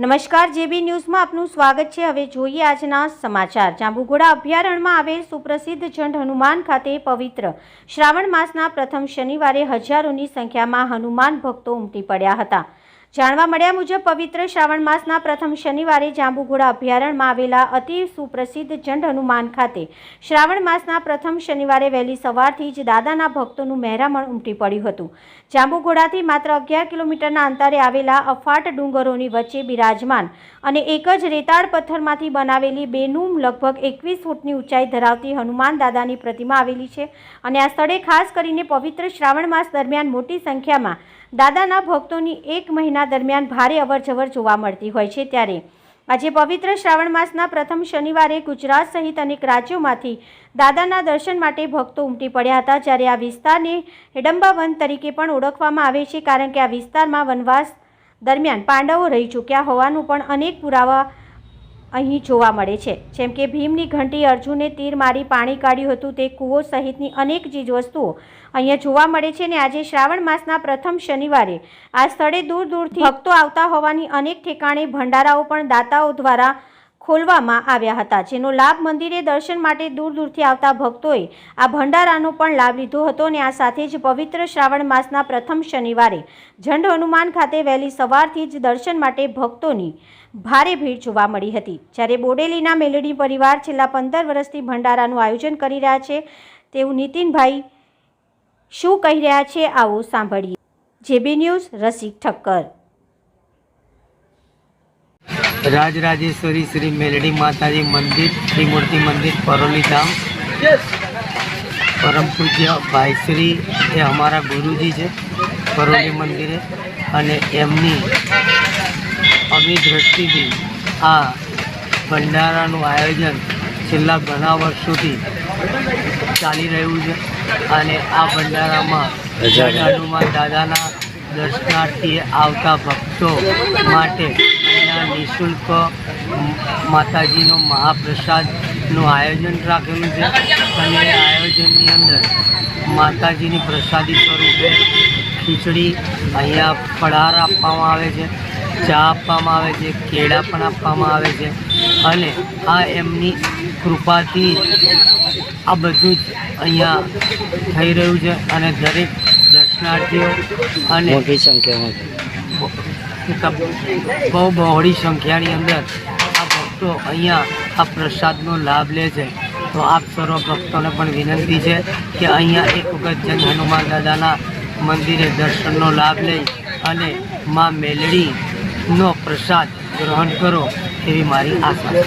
નમસ્કાર, જેબી ન્યૂઝમાં આપનું સ્વાગત છે. હવે જોઈએ આજના સમાચાર. જાંબુઘોડા અભયારણ્યમાં આવેલ સુપ્રસિદ્ધ જંડ હનુમાન ખાતે પવિત્ર શ્રાવણ માસના પ્રથમ શનિવારે હજારોની સંખ્યામાં હનુમાન ભક્તો ઉમટી પડ્યા હતા. જાણવા મળ્યા મુજબ પવિત્ર શ્રાવણ માસના પ્રથમ શનિવારે જાંબુઘોડા અભયારણ્યમાં આવેલા અતિ સુપ્રસિદ્ધ જંડ હનુમાન ખાતે શ્રાવણ માસના પ્રથમ શનિવારે વહેલી સવારથી જ દાદાના ભક્તોનું મહેરામણ ઉમટી પડ્યું હતું. જાંબુઘોડાથી માત્ર અગિયાર કિલોમીટરના અંતરે આવેલા અફાટ ડુંગરોની વચ્ચે બિરાજમાન અને એક જ રેતાળ પથ્થરમાંથી બનાવેલી બેનુમ લગભગ એકવીસ ફૂટની ઊંચાઈ ધરાવતી હનુમાન દાદાની પ્રતિમા આવેલી છે અને આ સ્થળે ખાસ કરીને પવિત્ર શ્રાવણ માસ દરમિયાન મોટી સંખ્યામાં દાદાના ભક્તોની એક મહિના દરમિયાન ભારે અવરજવર જોવા મળતી હોય છે ત્યારે. આજે પવિત્ર શ્રાવણ માસના પ્રથમ શનિવારે ગુજરાત સહિત અનેક રાજ્યોમાંથી દાદાના દર્શન માટે ભક્તો ઉમટી પડ્યા હતા જ્યારે આ વિસ્તારને હેડંબા વન તરીકે પણ ઓળખવામાં આવે છે કારણ કે આ વિસ્તારમાં વનવાસ દરમિયાન પાંડવો રહી ચૂક્યા હોવાનું પણ અનેક પુરાવા અહીં જોવા મળે છે. જેમ કે ભીમની ઘંટી અર્જુને તીર મારી પાણી કાઢ્યું હતું તે કૂવો સહિતની અનેક ચીજવસ્તુઓ અહીંયા જોવા મળે છે ને આજે શ્રાવણ માસના પ્રથમ શનિવારે. આ સ્થળે દૂર દૂરથી ભક્તો આવતા હોવાની અનેક ઠેકાણે ભંડારાઓ પણ દાતાઓ દ્વારા ખોલવામાં આવ્યા હતા, જેનો લાભ મંદિરે દર્શન માટે દૂર દૂરથી આવતા ભક્તોએ આ ભંડારાનો પણ લાભ લીધો હતો અને આ સાથે જ પવિત્ર શ્રાવણ માસના પ્રથમ શનિવારે ઝંડ હનુમાન ખાતે વહેલી સવારથી જ દર્શન માટે ભક્તોની ભારે ભીડ જોવા મળી હતી. જ્યારે બોડેલીના મેલડી પરિવાર છેલ્લા પંદર વર્ષથી ભંડારાનું આયોજન કરી રહ્યા છે, તેવું નીતિનભાઈ શું કહી રહ્યા છે આવો સાંભળીએ. JB news Rasik Thakkar. Rajrajeshwari Shri Meldi Mataji મંદિર ત્રિમૂર્તિ મંદિર પરોલી ધામ. પરમ પૂજ્ય ભાઈશ્રી એ અમારા ગુરુજી છે પરોલી મંદિરે. અને એમની અમી દ્રષ્ટિથી આ ભંડારાનું આયોજન છેલ્લા ઘણા વર્ષોથી ચાલી રહ્યું છે. અને આ ભંડારામાં હનુમાન દાદાના દર્શનાર્થીએ આવતા ભક્તો માટે અહીંયા નિઃશુલ્ક માતાજીનો મહાપ્રસાદનું આયોજન રાખેલું છે અને આયોજનની અંદર માતાજીની પ્રસાદી સ્વરૂપે ખીચડી અહીંયા ફળાર આપવામાં આવે છે, ચા આપવામાં આવે છે, કેળા પણ આપવામાં આવે છે અને આ એમની કૃપાથી આ બધું જ અહીંયા થઈ રહ્યું છે અને દરેક દર્શનાર્થીઓ અને મોટી સંખ્યામાં બહુ બહોળી સંખ્યાની અંદર આ ભક્તો અહીંયા આ પ્રસાદનો લાભ લે છે. તો આપ સર્વ ભક્તોને પણ વિનંતી છે કે અહીંયા એક વખત જન હનુમાન દાદાના મંદિરે દર્શનનો લાભ લઈ અને મા મેલડીનો પ્રસાદ ગ્રહણ કરો એવી મારી આશા છે.